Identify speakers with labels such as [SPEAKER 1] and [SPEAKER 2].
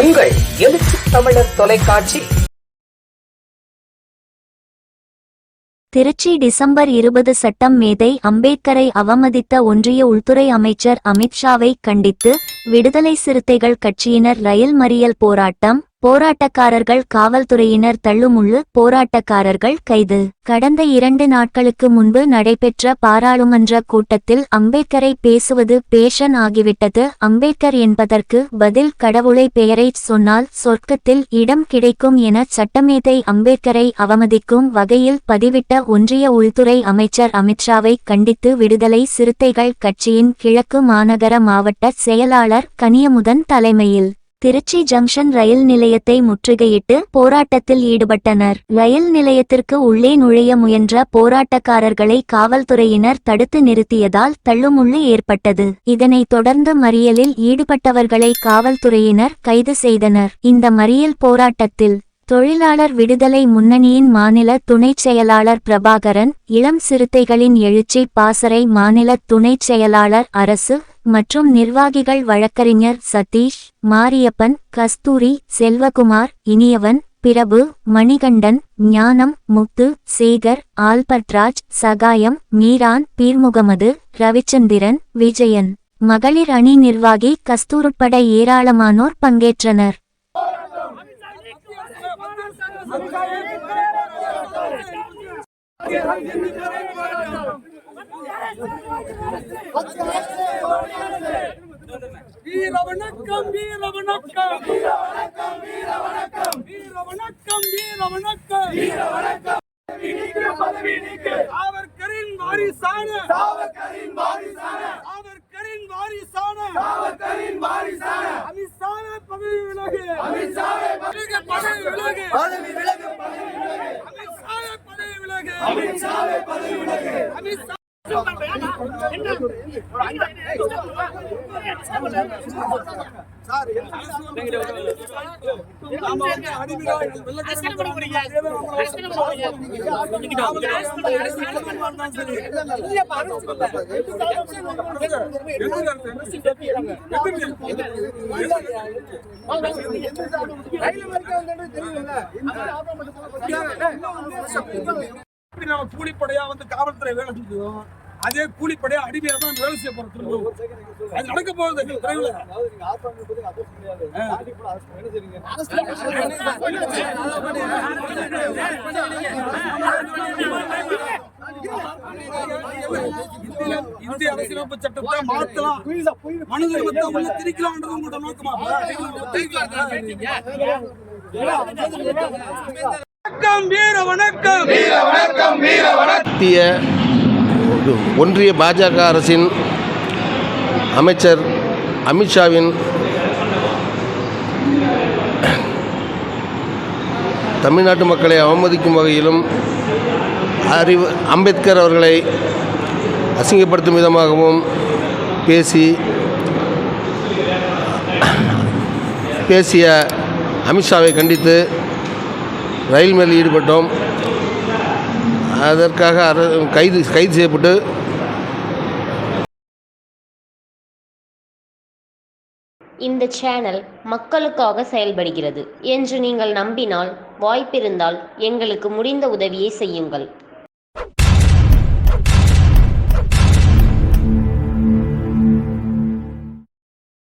[SPEAKER 1] உங்கள் எழுச்சி தமிழர் தொலைக்காட்சி.
[SPEAKER 2] திருச்சி டிசம்பர் இருபது சட்டம் மேதை அம்பேத்கரை அவமதித்த ஒன்றிய உள்துறை அமைச்சர் அமித்ஷாவை கண்டித்து விடுதலை சிறுத்தைகள் கட்சியினர் ரயில் மறியல் போராட்டம். போராட்டக்காரர்கள் காவல்துறையினர் தள்ளுமுள்ளு போராட்டக்காரர்கள் கைது. கடந்த இரண்டு நாட்களுக்கு முன்பு நடைபெற்ற பாராளுமன்ற கூட்டத்தில் அம்பேத்கரை பேசுவது பேஷன் ஆகிவிட்டது. அம்பேத்கர் என்பதற்கு பதில் கடவுளை பெயரை சொன்னால் சொர்க்கத்தில் இடம் கிடைக்கும் என சட்டமேதை அம்பேத்கரை அவமதிக்கும் வகையில் பதிவிட்ட ஒன்றிய உள்துறை அமைச்சர் அமித்ஷாவை கண்டித்து விடுதலை சிறுத்தைகள் கட்சியின் கிழக்கு மாநகர மாவட்ட செயலாளர் கனியமுதன் தலைமையில். திருச்சி ஜங்ஷன் ரயில் நிலையத்தை முற்றுகையிட்டு போராட்டத்தில் ஈடுபட்டனர். ரயில் நிலையத்திற்கு உள்ளே நுழைய முயன்ற போராட்டக்காரர்களை காவல்துறையினர் தடுத்து நிறுத்தியதால் தள்ளுமுள்ளு ஏற்பட்டது. இதனைத் தொடர்ந்து மறியலில் ஈடுபட்டவர்களை காவல்துறையினர் கைது செய்தனர். இந்த மறியல் போராட்டத்தில் தொழிலாளர் விடுதலை முன்னணியின் மாநில துணைச் செயலாளர் பிரபாகரன் இளம் சிறுத்தைகளின் எழுச்சி பாசறை மாநில துணைச் செயலாளர் அரசு மற்றும் நிர்வாகிகள் வழக்கறிஞர் சதீஷ் மாரியப்பன் கஸ்தூரி செல்வகுமார் இனியவன் பிரபு மணிகண்டன் ஞானம் முத்து சேகர் ஆல்பர்ட்ராஜ் சகாயம் மீரான் பீர்முகமது ரவிச்சந்திரன் விஜயன். மகளிர் அணி நிர்வாகி கஸ்தூருட்பட ஏராளமானோர் பங்கேற்றனர்.
[SPEAKER 3] வீர வணக்கம் வீர வணக்கம். வீர வணக்கம் வீர வணக்கம். வீர வணக்கம் வீர வணக்கம் வீர வணக்கம் சாவர்கரின் வாரிசான. சாவர்கரின் வாரிசான. சாவர்கரின் வாரிசான சாவர்கரின் வாரிசான பதவி விலகு. அமித்ஷாவே பதவி விலகு பதவி விலகு. பதவி விலகு அமித்ஷாவே பதவி விலகு. அமித்ஷாவே பதவி விலகு. அமித்ஷா நாம நம்ம கூலிப்படையா வந்து காவல்துறை வேலை செஞ்சோம் அதே கூலிப்படையா அடிமையா தான் வேலை செய்ய போறோம் திரும்ப அது நடக்க போகுது விரைவில் இந்திய அரசியலமைப்பு சட்டத்தை மாத்தலாம் மனு தர்மத்தை உள்ள திரிக்கலாம்ன்றது உங்களோட நோக்கமா வணக்கம் வீர வணக்கம் வீர வணக்கம் வீர வணக்கம்
[SPEAKER 4] ஒன்றிய பாஜக அரசின் அமைச்சர் அமித்ஷாவின் தமிழ்நாட்டு மக்களை அவமதிக்கும் வகையிலும் அறிவு அம்பேத்கர் அவர்களை அசிங்கப்படுத்தும் விதமாகவும் பேசி பேசிய அமித்ஷாவை கண்டித்து ரயில் மேல் ஈடுபட்டோம். அதற்காக அர கைது கைது செய்யப்பட்டு
[SPEAKER 5] இந்த சேனல் மக்களுக்காக செயல்படுகிறது என்று நீங்கள் நம்பினால் வாய்ப்பிருந்தால் எங்களுக்கு முடிந்த உதவியை செய்யுங்கள்.